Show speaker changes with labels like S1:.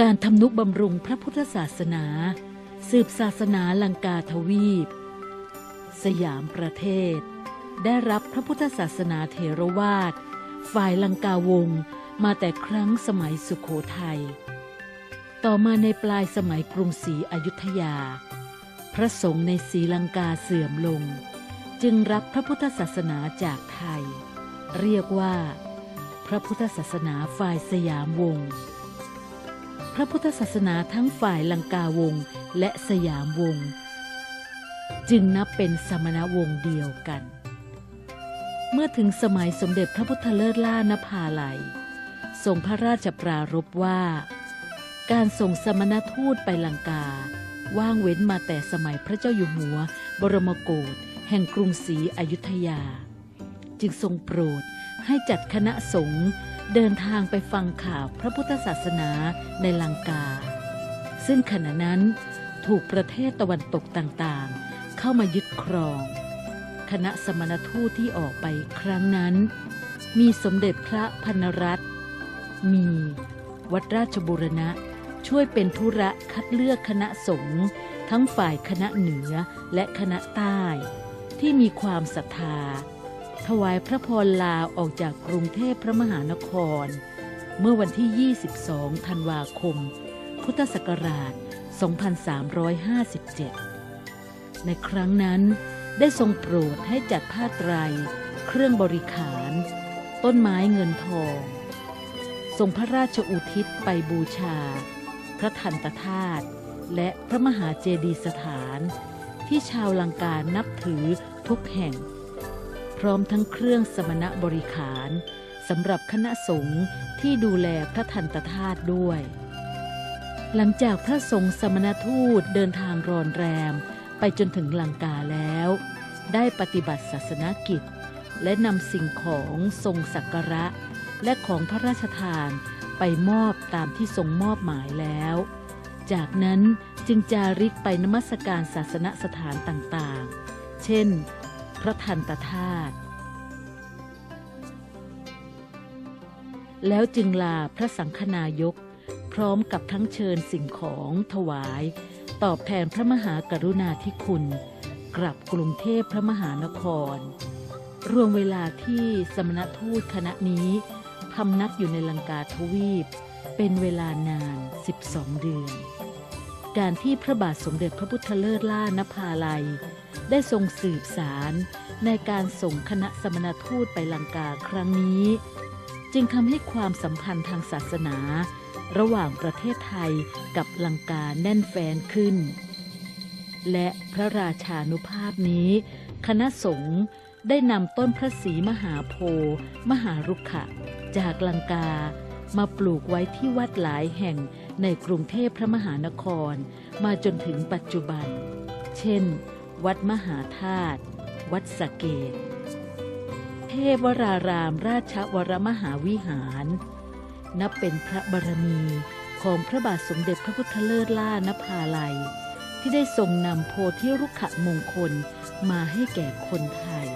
S1: การทำนุบำรุงพระพุทธศาสนา สืบศาสนาลังกาทวีป สยามประเทศ ได้รับพระพุทธศาสนาเทรวาสฝ่ายลังกาวงมาแต่ครั้งสมัยสุขโขทัย ต่อมาในปลายสมัยกรุงศรีอยุธยา พระสงฆ์ในศรีลังกาเสื่อมลง จึงรับพระพุทธศาสนาจากไทย เรียกว่า พระพุทธศาสนาฝ่ายสยามวงศ์ พระพุทธศาสนาทั้งฝ่ายลังกาวงศ์และสยามวงศ์จึงนับเป็นสมณวงศ์เดียวกัน เมื่อถึงสมัยสมเด็จพระพุทธเลิศล่านภาลัย ทรงพระราชปรารภว่า การส่งสมณทูตไปลังกา ว่างเว้นมาแต่สมัยพระเจ้าอยู่หัว บรมโกศแห่งกรุงศรีอยุธยา จึงทรงโปรดให้จัดคณะสงฆ์ เดินทางไปฟังข่าวพระพุทธศาสนาในลังกา ซึ่งขณะนั้นถูกประเทศตะวันตกต่างๆ เข้ามายึดครอง คณะสมณทูตที่ออกไปครั้งนั้น มีสมเด็จพระพันรัตน์มีวัดราชบุรณะช่วยเป็นธุระคัดเลือกคณะสงฆ์ทั้งฝ่ายคณะเหนือและคณะใต้ ที่มีความศรัทธา ถวายพระพรลาออกจากกรุงเทพพระมหานคร เมื่อวันที่ 22 ธันวาคม พุทธศักราช 2357 ในครั้งนั้นได้ทรงโปรดให้จัดผ้าไตร เครื่องบริขาร ต้นไม้เงินทอง ทรงพระราชอุทิศไปบูชา พระทันตธาตุและพระมหาเจดีย์สถาน ที่ชาวลังกานับถือทุกแห่ง ร้อมทั้งเครื่องสมณบริขารสำหรับคณะสงฆ์ที่ดูแลพระทันตธาตุด้วย หลังจากพระสงฆ์สมณทูตเดินทางรอนแรมไปจนถึงลังกาแล้ว ได้ปฏิบัติศาสนกิจ และนำสิ่งของทรงสักการะ และของพระราชทานไปมอบตามที่ทรงมอบหมายแล้ว จากนั้นจึงจาริกไปนมัสการศาสนสถานต่างๆ เช่น พระทันตธาตุแล้วจึงลาพระสังฆนายก พร้อมกับทั้งเชิญสิ่งของถวาย ตอบแทนพระมหากรุณาธิคุณ กลับกรุงเทพพระมหานคร รวมเวลาที่สมณทูตคณะนี้พำนักอยู่ในลังกาทวีป เป็นเวลานาน 12 เดือน การที่พระบาทสมเด็จพระพุทธเลิศล่านภาลัย ได้ทรงสืบสารในการส่งคณะสมณทูตไปลังกาครั้งนี้ จึงทำให้ความสัมพันธ์ทางศาสนา ระหว่างประเทศไทยกับลังกาแน่นแฟนขึ้น และพระราชานุภาพนี้ คณะสงฆ์ได้นำต้นพระศรีมหาโพธิ์มหารุกขะ จากลังกามาปลูกไว้ที่วัดหลายแห่งในกรุงเทพพระมหานคร มาจนถึงปัจจุบัน เช่น วัดมหาธาตุ วัดสะเกต เทพวรารามราชวรมหาวิหาร นับเป็นพระบารมีของพระบาทสมเด็จพระพุทธเลิศล่านภาลัย ที่ได้ทรงนำโพธิรุกขมงคลมาให้แก่คนไทย